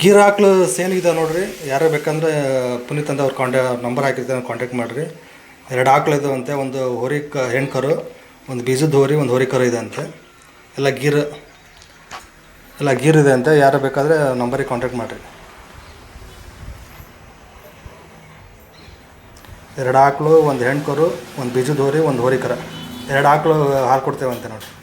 Gir ಹಾಕ್ಲು sale ಇದೆ ನೋಡಿರಿ, ಯಾರೇ ಬೇಕಂದ್ರೆ ಪುನೀತ್ ಅಂತ ಅವ್ರು ಕಾಂಟ್ಯಾ ನಂಬರ್ ಹಾಕಿರ್ತಾರೆ ಕಾಂಟ್ಯಾಕ್ಟ್ ಮಾಡಿರಿ. ಎರಡು ಆಕಳು ಇದಾವಂತೆ ಒಂದು ಹೋರಿ ಕ ಹೆಣ್ಣು ಕರು, ಒಂದು ಬೀಜದ ಹೋರಿ, ಒಂದು ಹೋರಿ ಕರು ಇದೆ ಅಂತೆ. ಎಲ್ಲ ಗೀರ್ ಎಲ್ಲ ಗೀರ್ ಇದೆ ಅಂತೆ, ಯಾರು ಬೇಕಾದರೆ ನಂಬರಿಗೆ ಕಾಂಟ್ಯಾಕ್ಟ್ ಮಾಡಿರಿ. ಎರಡು ಆಕಳು, ಒಂದು ಹೆಣ್ಣು ಕರು, ಒಂದು ಬೀಜದ ಹೋರಿ, ಒಂದು ಹೋರಿ ಕರ. ಎರಡು ಆಕಳು ಹಾಲು ಕೊಡ್ತೇವಂತೆ ನೋಡಿರಿ.